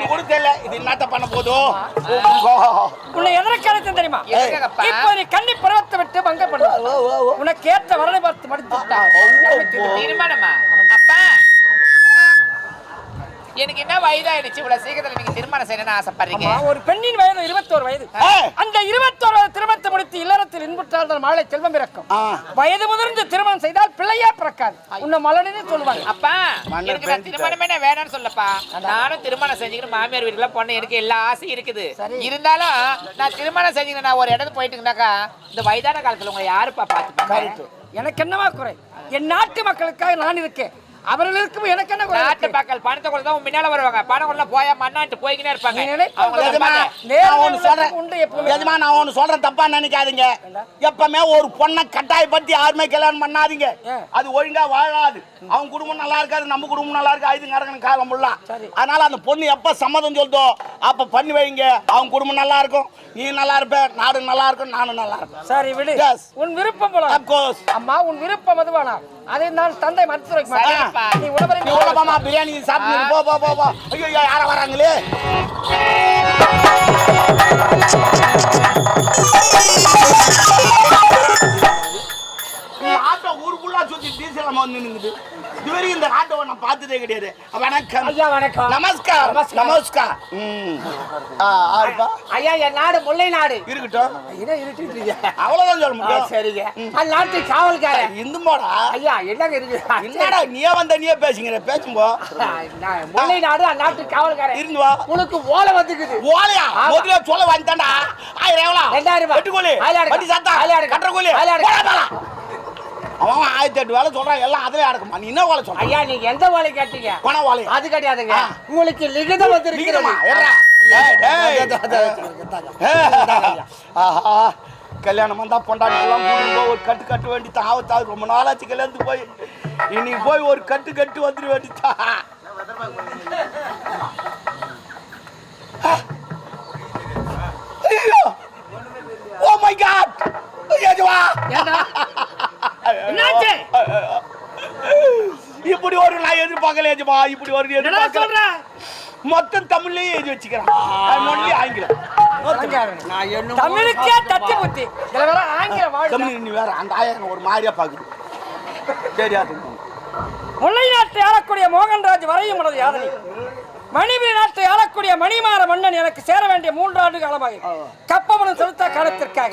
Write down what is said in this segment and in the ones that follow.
ஒண்ணு கூட தெரியல இது என்னத்த பண்ண போதும் உன்னை எதற்கு அழைத்தேன் தெரியுமா? எதுக்காகப்பா? இப்போ நீ கன்னி பருவத்தை விட்டு பங்க பண்ணு. ஓ, ஓ, ஓ. உனக்கு ஏற்ற வரலை பார்த்து மடித்து விட்டான். திருமணமா? அப்பா! எனக்கு என்ன வயதாயிடுச்சு? இவ்வளவு சீக்கிரத்துல நீங்க திருமணம் செய்யணும்னு ஆசைப்படுறீங்க. ஒரு பெண்ணின் வயது இருபத்தோரு வயது. அந்த இருபத்தோரு முடித்து இல்லறத்தில் இன்புற்றால் மாலை செல்வம் பிறக்கும். வயது முதிர்ந்து திருமணம் செய்தால் பிள்ளையே பிறக்காது. உன்னை மலனே சொல்லுவாங்க. அப்பா எனக்கு. திருமணமே நான் வேணாம்னு சொல்லப்பா. நானும் திருமணம் செஞ்சுக்கிட்டு மாமியார் வீட்டுக்குள்ள போன எனக்கு எல்லா ஆசையும் இருக்குது. இருந்தாலும் நான் திருமணம் செஞ்சுக்கிட்டு நான் ஒரு இடத்துக்கு போயிட்டுங்கனாக்கா இந்த வயதான காலத்துல உங்களை யாருப்பா பார்த்து எனக்கு என்னவா குறை? என் நாட்டு மக்களுக்காக நான் இருக்கேன். அவர்களுக்கும் எனக்கு என்ன நாட்டு இருக்கு? மக்கள் பணத்தை கூட தான் உன் பின்னால வருவாங்க. பணம் கூட போயா மண்ணான்ட்டு போய்க்கினே இருப்பாங்க. நீ நினைப்ப அவங்கள எஜமா, பார்த்து, நேர்மை நான் ஒண்ணு சொல்றேன். தப்பா நினைக்காதீங்க. எப்பவுமே ஒரு பொண்ணை கட்டாயப்படுத்தி யாருமே கல்யாணம் பண்ணாதீங்க? அது ஒழுங்கா வாழாது. அவங்க குடும்பம் நல்லா இருக்காது நம்ம குடும்பம் நல்லா இருக்கு ஐந்து நடக்கணும் காலம் ஃபுல்லா. அதனால அந்த பொண்ணு எப்ப சம்மதம் சொல்தோ அப்ப பண்ணி வைங்க. அவங்க குடும்பம் நல்லா இருக்கும். நீ நல்லா இருப்ப நாடு நல்லா இருக்கும் நானும் நல்லா இருப்பேன். சரி விடு. உன் விருப்பம் போல. Of course. அம்மா உன் விருப்பம் அதுவானா? அதை நான் தந்தை மறுத்து வைக்க. மாட்டேன் நீ உணவரை நீ உள்ள போமா பிரியாணி சாப்பிட்டு போ போ போ போ. ஐயோ ஐயோ, யார வராங்களே நம்ம வந்து நின்னுது. இதுவரைக்கும் இந்த ஆட்டோவை நான் பார்த்ததே கிடையாது. வணக்கம். ஐயா வணக்கம். நமஸ்கார். நமஸ்கார். ஐயா என் நாடு முல்லை நாடு. இருக்கட்டும். என்ன இருட்டுறீங்க அவ்வளவுதான் சொல்ல முடியும். சரிங்க. அந்த நாட்டு காவல்காரன். இந்து போடா ஐயா என்னங்க இருக்கு என்னடா நீயே வந்த நீயே பேசுங்கிற? பேசும்போ முல்லை நாடு அந்த நாட்டு காவல்காரன். இருந்து வா. உனக்கு ஓலை வந்துக்குது. ஓலையா. முதல்ல சொல்ல வாங்கிட்டாண்டா ஆயிரம் எவ்வளோ? ரெண்டாயிரம் ரூபாய். வெட்டுக்கூலி வண்டி சாத்தா. கட்டுற கூலி ஆயிரம் எடுக்க. போடா, போடா. அவன் ஆயிரத்தி எட்டு வேலை சொல்றான் எல்லாம் அதுல அடக்குமா நீ என்ன வேலை சொல்ற ஐயா நீங்க எந்த ஓலை கேட்டீங்க பண ஓலை அது கிடையாதுங்க. உங்களுக்கு லிகிதம். ஏய். ஆஹா கல்யாணம் வந்தா பொண்டாட்டிலாம் போய் ஒரு கட்டு கட்டு வேண்டி ஆவத்தாவது ரொம்ப நாளாச்சு கல்யாணத்துக்கு போய் இன்னைக்கு போய் ஒரு கட்டு கட்டு வந்துட வேண்டித்தா ஐயோ ஓ மை காட் ஏஜவா என்னாச்சு? இப்படி ஒரு நான் எதிர்பார்க்கல ஏஜமா இப்படி ஒரு என்னடா எதிர்பார்க்கல சொல்ற? மொத்தம் தமிழ்லயே எழுதி வச்சுக்கிறான். மொழி ஆங்கிலம். நான் என்ன தமிழுக்கே தத்தி புத்தி வேற ஆங்கில வாழ்க்கை தமிழ் நீ வேற அந்த ஆயிரம் ஒரு மாதிரியா பாக்குது தெரியாது. முல்லை நாட்டை ஆளக்கூடிய மோகன்ராஜ் வரையும் உனது யாதனை. மணிபுரி நாட்டை ஆளக்கூடிய மணிமாற மன்னன் எனக்கு சேர வேண்டிய மூன்று ஆண்டு காலமாக. கப்பமனம் செலுத்த காலத்திற்காக.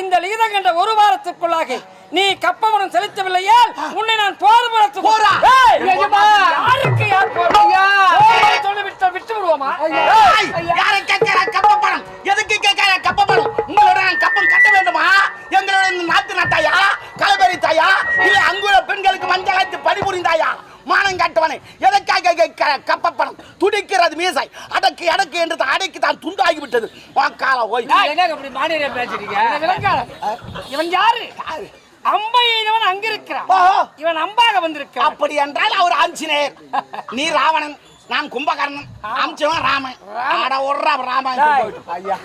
இந்த லிகிதம் கண்ட ஒரு வாரத்திற்குள்ளாக நீ கப்பமனம் செலுத்தவில்லையால் உன்னை நான் போர் விட்டு விட்டு விடுவோமா? யாரை கேட்கிற கப்பப்பணம் எதுக்கு கேட்கிற கப்பப்பணம் உங்களோட நான் கப்பம் கட்ட வேண்டுமா? எங்களோட நாட்டு நாட்டாயா? கலபெரி தாயா இல்ல அங்குள்ள பெண்களுக்கு மஞ்சளாத்து பணிபுரிந்தாயா? மானம் காட்டுவனை. துடிக்கிறது மீசை அடக்கு அடக்கு என்று அடைக்கு தான் துண்டாகி விட்டது வாக்கால ஓய் இவன் யாரு? அம்பை எய்தவன் அங்க இருக்கிறான். இவன் அம்பாக வந்திருக்கான் அப்படி என்றால் அவர் ஆஞ்சநேயர். நீ ராவணன் நான் கும்பகர்ணன் அம்சவன் ராமன். ஆட ஒரு ராமாயணம் ஐயா.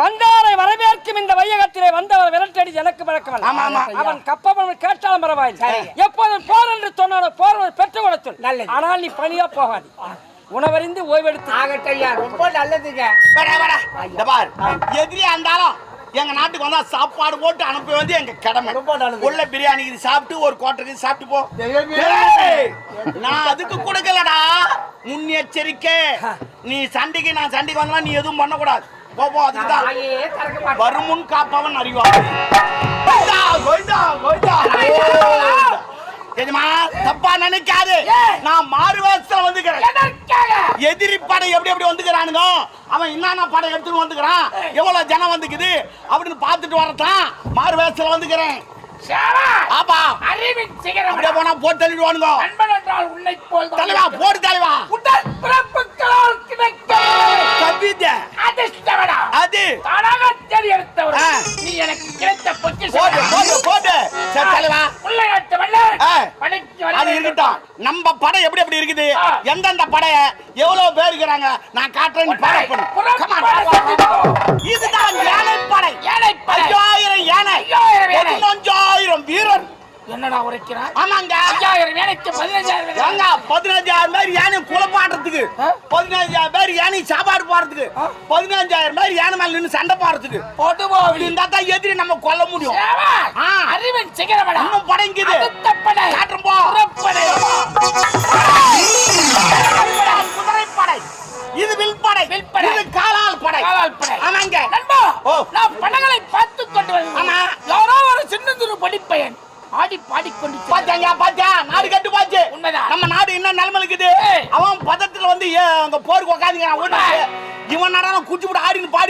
வந்தாரை வரவேற்கும் இந்த வையகத்திலே வந்தவர் விரட்டடி எனக்கு பழக்கம். அவன் கப்பவன் கேட்டாலும் பரவாயில்லை. எப்போதும் போர் என்று சொன்னானோ போர் பெற்று கொடுத்து. ஆனால் நீ பணியா போகாது. உணவறிந்து ஓய்வெடுத்து ஆகட்டும் ஐயா ரொம்ப நல்லதுங்க. வாடா, வாடா. இந்த பார் எதிரியா இருந்தாலும் எங்க நாட்டுக்கு வந்தா சாப்பாடு போட்டு அனுப்ப வந்து எங்க கடமை. ரொம்ப நல்லது. உள்ள பிரியாணி இது சாப்பிட்டு ஒரு குவாட்டருக்கு சாப்பிட்டு போ. நான் அதுக்கு கொடுக்கலடா. முன்னெச்சரிக்கை. நீ சண்டைக்கு நான் சண்டைக்கு வந்தா நீ எதுவும் பண்ணக்கூடாது. போ போ அதுக்கு தான். ஐயே திறக்க மாட்டேன். வருமுன் காப்பவன் அறிவான் எஜமா தப்பா நினைக்காது. நான் மாறு வேஷத்துல வந்துக்கிறேன் எதிரி படை எப்படி எப்படி வந்துக்கிறானுங்க அவன் என்னென்ன படம் எடுத்துட்டு வந்துக்கிறான் எவ்வளவு ஜனம் வந்துக்குது அப்படின்னு பார்த்துட்டு வரத்தான் மாறு வேஷத்துல வந்துக்கிறேன் ஆப்பா அறிவின் சிகரம். அப்படியே போனா போட்டு தள்ளிடுவானுங்க. நண்பன் என்றால் உன்னை போல் தலைவா போடு தலைவா. உடல் பிறப்புகளால் கிடைக்க கவிதை. அதிர்ஷ்டவனா அது. தானாக தேடி எடுத்தவர். நீ எனக்கு கிடைத்த பொக்கிஷம் போடு போடு சரி தலைவா உள்ள நாட்டு மன்னர் ஆ. படைக்கு வர அது வேண்டும். இருக்கட்டும் நம்ம படம் எப்படி எப்படி இருக்குது. எந்தெந்த படைய எவ்வளவு பேர் இருக்கிறாங்க? நான் காட்டுறேன் இதுதான் உரைக்கிறான் ஆமாங்க ஐயாயிரம் வேலைக்கு பதினஞ்சாயிரம். ஏங்க பதினஞ்சாயிரம் பேர் யானை குழப்பாடுறதுக்கு பதினஞ்சாயிரம் பேர் யானை சாப்பாடு போடுறதுக்கு பதினஞ்சாயிரம் பேர் யானை மேல நின்று சண்டை போடுறதுக்கு போட்டு போவி. இருந்தா தான் எதிரி நம்ம கொல்ல முடியும். அறிவன் சிகரமடா. இன்னும் படைங்குது அடுத்த படை. போ.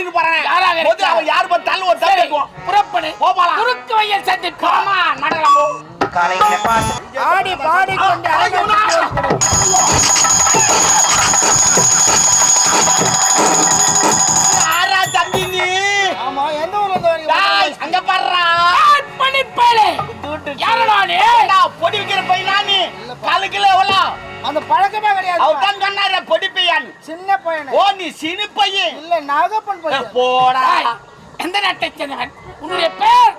பாடின்னு போறான் யாராக இருக்கா? அவன் யாரு பார்த்து தள்ளு ஒரு தள்ளுவோம் புறப்படு. போகலாம். குறுக்கு வழியில் சந்திப்போம். ஆமா நடனம் போ ஆடி பாடிக்கொண்டு அலங்கரித்து யாரா சின்ன பையன். ஓ நீ சினி பையன். இல்ல நாகப்பன் பையன். போடா. எந்த நாட்டைச் சேர்ந்தவன்? உன்னுடைய பேர்?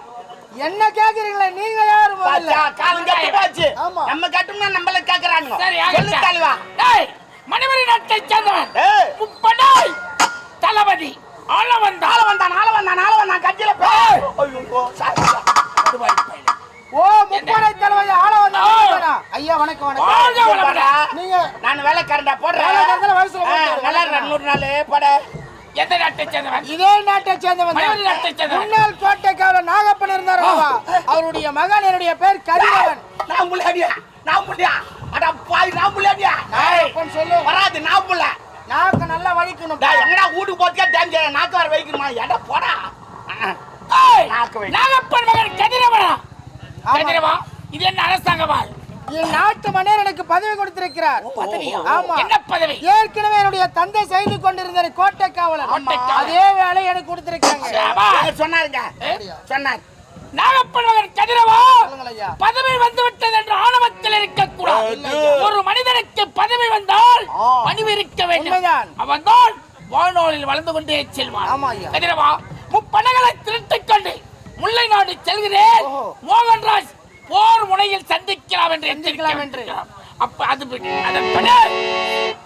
என்ன கேக்குறீங்களா? நீங்க யாரு காலம் கட்டு போச்சு. ஆமா. நம்ம கட்டும்னா நம்மள கேக்குறானுங்க. சரி சொல்லு. தலைவா டேய், மணிமணி நாட்டைச் சேர்ந்தவன். முப்படாய் தளபதி. ஆள வந்தான் நாள வந்தான் நாள வந்தான் நாள வந்தான் கட்சியில போ. ஐயோ சாரி. ஓ முப்படை தலைவர் ஆள வந்தா. ஐயா வணக்கம் வணக்கம். நீங்க நான் வேலைக்காரன்டா போடுறேன். வயசுல. நல்லா நூறு நாள் பட. எந்த நாட்டைச் சேர்ந்தவன்? இதே நாட்டை சேர்ந்தவன் நாட்டைச் சேர்ந்தவன். முன்னாள் கோட்டைக்காவலர் நாகப்பன் இருந்தார்? அவருடைய மகன் என்னுடைய பேர் கதிரவன். நான் முள்ளாடியா நான் முள்ளியா அட பாய் நான் முள்ளாடியா நாகப்பன் சொல்லு. வராது நான் புள்ள நாக்கு நல்லா வலிக்கணும். டேய் எங்கடா வீட்டுக்கு போறதுக்கே டைம் நாக்கு வர வைக்கணுமா எடா போடா? ஆ, ஏய், நாக்கு வை. நாகப்பன் மகன் கதிரவனா? கதிரவா இது என்ன அரசாங்கமா என் நாட்டு மன்னர் எனக்கு பதவி கொடுத்திருக்கிறார்? ஆமா. என்ன பதவி? ஏற்கனவே என்னுடைய தந்தை செய்து கொண்டிருந்த கோட்டை காவலர். அதே வேலை எனக்கு கொடுத்திருக்காங்க. சொன்னாருங்க. சொன்னார். நாகப்பன் மகன் கதிரவா பதவி வந்து விட்டது என்று ஆணவத்தில் இருக்கக்கூடாது. ஒரு மனிதனுக்கு பதவி வந்தால். பணிவு இருக்க வேண்டும். அவன் தான் வாழ்நாளில் வளர்ந்து கொண்டே செல்வான். கதிரவா முப்படைகளை திரட்டிக் கொண்டு முல்லை நாடு செல்கிறேன். மோகன்ராஜ் போர் முனையில் சந்திக்கலாம் என்று எச்சரிக்கலாம் என்று. அப்ப அது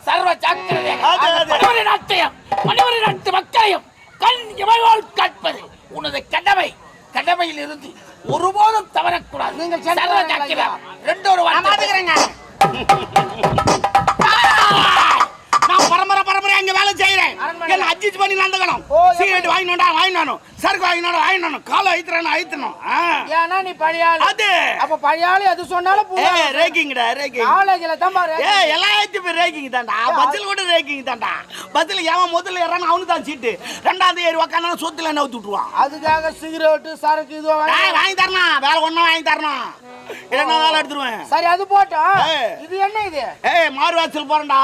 சர்வ. மணிவரி நாட்டையும் மணிவரி நாட்டு மக்களையும் கண் இமைவால் காட்பது உனது கடமை. கடமையில் இருந்து ஒருபோதும் தவறக்கூடாது. நீங்கள் சர்வ ஐயா. ரெண்டு ஒரு பாத்துக்கிறேங்க. நான் பரம்பரை பரம்பரை அங்க வேலை செய்யறேன் அட்ஜஸ்ட் பண்ணி நடந்துக்கணும்? சிகரெட் வாங்கினோண்டா வாங்கினோம். சரக்கு வாங்கினோட வாங்கினோம். காலை ஐத்துறானு ஐத்தணும். ஏன்னா நீ பழையாள் அது. அப்ப பழையாளு எது சொன்னாலும் ஏ ரேக்கிங்டா ரேக்கிங். காலேஜ்ல தான் பாரு. ஏ எல்லாத்தையும் போய் ரேக்கிங் தான்டா. பஸ்ஸில் கூட ரேக்கிங் தான்டா. பஸ்ஸில் எவன் முதல்ல ஏறானோ அவனுக்கு தான் சீட்டு. ரெண்டாவது ஏறி உக்காந்தாலும் சொத்துல நவுத்து விட்டுருவான். அதுக்காக சிகரெட்டு சரக்கு இதுவோ வாங்கி- தரணும். வேலை ஒன்றும் வாங்கி தரணும். இல்லைன்னா வேலை எடுத்துருவேன். சரி அது போட்டோம். இது என்ன இது? ஏய் மாறு வாசல் போறேன்டா.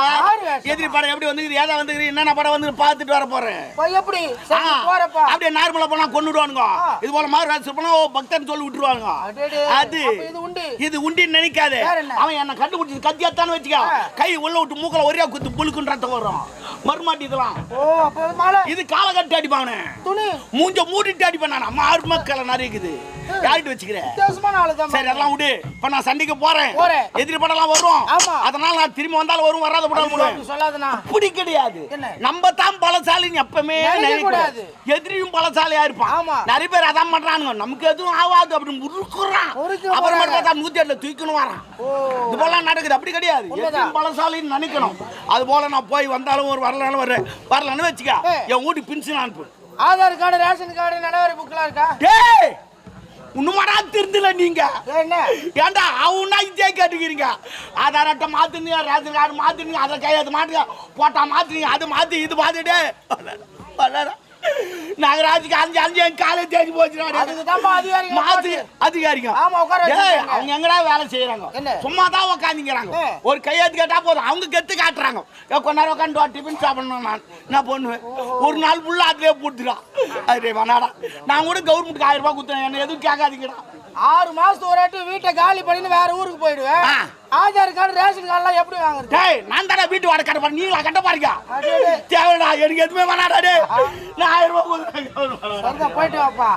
எதிரி படம் எப்படி வந்து ஏதா வந்து என்னென்ன படம் வந்து பார்த்துட்டு வர போறேன் இப்ப எப்படி? சரி ஆ, போறப்பா. அப்படியே நார்மலா போனா கொண்டுடுவானுங்க ஆ. இது போல மாறு ஓ பக்தன் சொல்லி விட்டுருவாங்க. அது இது உண்டு. இது உண்டின்னு நினைக்காத? அவன் என்ன கண்டுபிடிச்சது கத்தியாத்தான்னு வச்சுக்க. கை உள்ள விட்டு மூக்கல ஒரே குத்து புழுக்குன்னு ரத்தம் வரும். மறுமாட்டி இதெல்லாம். இது காலை கட்டி அடிப்பானே. துணி. மூஞ்ச மூடிட்டு அடிப்பான் நான். ஆறு மக்களை நிறைய இருக்குது யார்கிட்ட வச்சுக்கிறேன் சரி அதெல்லாம் விடு. இப்ப நான் சண்டைக்கு போறேன். போறேன். எதிரி படம்லாம் வரும். அதனால நான் திரும்பி வந்தாலும் வரும் வராத படம் அப்படி கிடையாது? நம்ம தான் பலசாலின்னு எப்பவுமே நினைக்க நினைக்கக்கூடாது. கூடாது. எதிரியும் பலசாலியா இருப்பான். ஆமா. நிறைய பேர் அதான் பண்றானுங்க. நமக்கு எதுவும் ஆகாது அப்படின்னு முறுக்குறான் முறுக்க அப்புறம். பார்த்தா நூத்தி எட்டுல தூக்கணும் வரான். இது போல நடக்குது. அப்படி கிடையாது. எதிரியும் பலசாலின்னு நினைக்கணும். அது போல நான் போய் வந்தாலும் ஒரு வரலாலும் வருவேன் வரலன்னு வச்சுக்க. என் வீட்டுக்கு பின்சு அனுப்பு. ஆதார் கார்டு ரேஷன் கார்டு நடைமுறை புக்லாம் இருக்கா? உண்மைடா திருந்தல நீங்க. என்ன ஏன்டா அவனா இதே கேட்டுக்கிறீங்க. ஆதார் அட்டை மாத்துனீங்க ரேஷன் கார்டு மாத்துனீங்க அதை கையெழுத்து மாத்துங்க போட்டா மாத்துனீங்க அது மாத்தி இது மாத்திட்டு நாகராஜுக்கு அஞ்சு அஞ்சு என் காலேஜ் தேடி போச்சு மாத்து. அதிகாரிங்க. ஆமா, உட்கார. அவங்க எங்கடா வேலை செய்யறாங்க? சும்மா தான் உட்காந்துங்கிறாங்க. ஒரு கையெழுத்து கேட்டா போதும். அவங்க கெத்து காட்டுறாங்க. கொஞ்ச நேரம் உட்காந்து டிஃபன் சாப்பிடணும் நான் என்ன பண்ணுவேன்? ஒரு நாள் ஃபுல்லா அதுலயே போட்டுறான் அது வேணாடா. நான் கூட கவர்மெண்ட்டுக்கு ஆயிரம் ரூபாய் கொடுத்தேன். என்ன எதுவும் கேட்காதீங்கடா. ஆறு மாசத்துக்கு ஒரு வாட்டி வீட்டை காலி பண்ணின்னு வேற ஊருக்கு போயிடுவேன். ஆதார் கார்டு ரேஷன் கார்டுலாம் எப்படி வாங்குறது? டேய் நான் தானே வீட்டு வாடகை கட்ட பாரு நீங்களா கட்ட பாருங்க. தேவைடா எனக்கு எதுவுமே வேணாடா டேய். நான் ஆயிரம் ரூபாய் போயிட்டு வாப்பா.